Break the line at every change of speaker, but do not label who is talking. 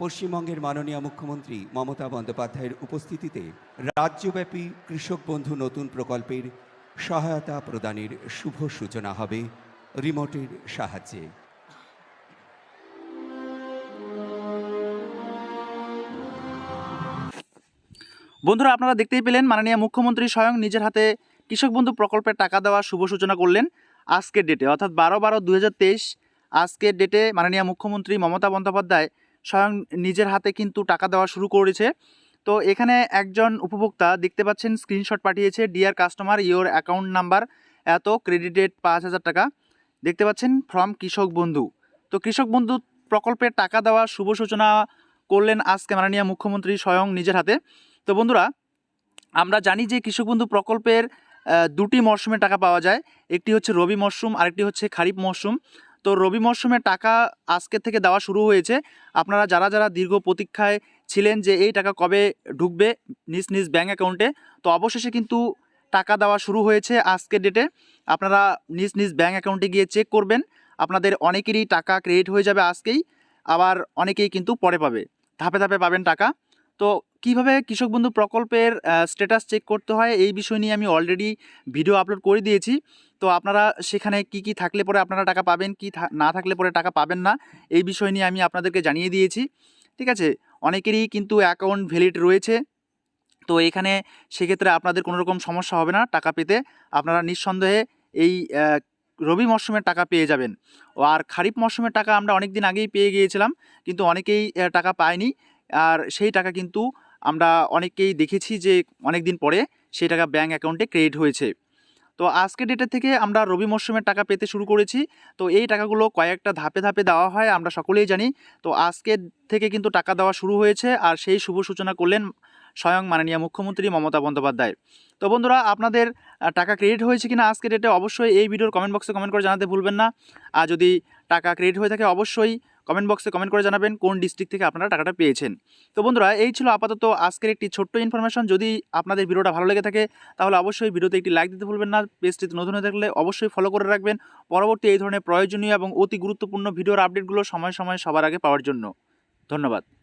পশ্চিমবঙ্গের মাননীয় মুখ্যমন্ত্রী মমতা বন্দ্যোপাধ্যায়ের উপস্থিতিতে রাজ্যব্যাপী কৃষক বন্ধু নতুন প্রকল্পের সহায়তা প্রদানের শুভ সূচনা হবে রিমোটের সাহায্যে।
বন্ধুরা, আপনারা দেখতেই পেলেন মাননীয় মুখ্যমন্ত্রী স্বয়ং নিজের হাতে কৃষক বন্ধু প্রকল্পের টাকা দেওয়ার শুভ সূচনা করলেন আজকের ডেটে অর্থাৎ বারো বারো দু আজকের ডেটে মাননীয় মুখ্যমন্ত্রী মমতা বন্দ্যোপাধ্যায় স্বয়ং নিজের হাতে কিন্তু টাকা দেওয়া শুরু করেছে। তো এখানে একজন উপভোক্তা দেখতে পাচ্ছেন স্ক্রিনশট পাঠিয়েছে dear customer your account number এত ক্রেডিটেড পাঁচ হাজার টাকা। দেখতে পাচ্ছেন ফ্রম কৃষক বন্ধু। তো কৃষক বন্ধু প্রকল্পের টাকা দেওয়ার শুভ সূচনা করলেন আজকে মাননীয় মুখ্যমন্ত্রী স্বয়ং নিজের হাতে। তো বন্ধুরা, আমরা জানি যে কৃষক বন্ধু প্রকল্পের দুটি মরশুমে টাকা পাওয়া যায়। একটি হচ্ছে রবি মরশুম, আরেকটি হচ্ছে খারিফ মরশুম। তো রবি মরশুমে টাকা আজকে থেকে দেওয়া শুরু হয়েছে। আপনারা যারা যারা দীর্ঘ প্রতীক্ষায় ছিলেন যে এই টাকা কবে ঢুকবে নিজ নিজ ব্যাঙ্ক অ্যাকাউন্টে, তো অবশেষে কিন্তু টাকা দেওয়া শুরু হয়েছে আজকের ডেটে। আপনারা নিজ নিজ ব্যাঙ্ক অ্যাকাউন্টে গিয়ে চেক করবেন। আপনাদের অনেকেরই টাকা ক্রেডিট হয়ে যাবে আজকেই, আবার অনেকেই কিন্তু পরে পাবে। ধাপে ধাপে পাবেন টাকা। তো কীভাবে কৃষক বন্ধু প্রকল্পের স্ট্যাটাস চেক করতে হয় এই বিষয় নিয়ে আমি অলরেডি ভিডিও আপলোড করে দিয়েছি। তো আপনারা সেখানে কি কি থাকলে পরে আপনারা টাকা পাবেন, কি না থাকলে পরে টাকা পাবেন না, এই বিষয় নিয়ে আমি আপনাদেরকে জানিয়ে দিয়েছি, ঠিক আছে? অনেকেরই কিন্তু অ্যাকাউন্ট ভ্যালিড রয়েছে, তো এখানে সেক্ষেত্রে আপনাদের কোনো রকম সমস্যা হবে না, টাকা পেতে আপনারা নিঃসন্দেহে এই রবি মরশুমের টাকা পেয়ে যাবেন। ও আর খারিফ মরশুমের টাকা আমরা অনেক দিন আগেই পেয়ে গিয়েছিলাম, কিন্তু অনেকেই টাকা পায়নি, আর সেই টাকা কিন্তু আমরা অনেকেই দেখেছি যে অনেক দিন পরে সেই টাকা ব্যাঙ্ক অ্যাকাউন্টে ক্রেডিট হয়েছে। তো আজকের ডেটের থেকে আমরা রবি মরশুমের টাকা পেতে শুরু করেছি। তো এই টাকাগুলো কয়েকটা ধাপে ধাপে দেওয়া হয়, আমরা সকলেই জানি। তো আজকের থেকে কিন্তু টাকা দেওয়া শুরু হয়েছে আর সেই শুভ সূচনা করলেন স্বয়ং মাননীয় মুখ্যমন্ত্রী মমতা বন্দ্যোপাধ্যায়। তো বন্ধুরা, আপনাদের টাকা ক্রেডিট হয়েছে কিনা আজকের ডেটে অবশ্যই এই ভিডিওর কমেন্ট বক্সে কমেন্ট করে জানাতে ভুলবেন না। আর যদি টাকা ক্রেডিট হয়ে থাকে, অবশ্যই কমেন্ট বক্সে কমেন্ট করে জানাবেন কোন ডিস্ট্রিক্ট থেকে আপনারা টাকাটা পেয়েছেন। তো বন্ধুরা, এই ছিল আপাতত আজকের একটি ছোট্ট ইনফরমেশন যদি আপনাদের ভিডিওটা ভালো লেগে থাকে, তাহলে অবশ্যই ভিডিওতে একটি লাইক দিতে ভুলবেন না। পেজটিতে নতুন হয়ে থাকলে অবশ্যই ফলো করে রাখবেন। পরবর্তী এই ধরনের প্রয়োজনীয় এবং অতি গুরুত্বপূর্ণ ভিডিওর আপডেটগুলো সময় সময় সবার আগে পাওয়ার জন্য। ধন্যবাদ।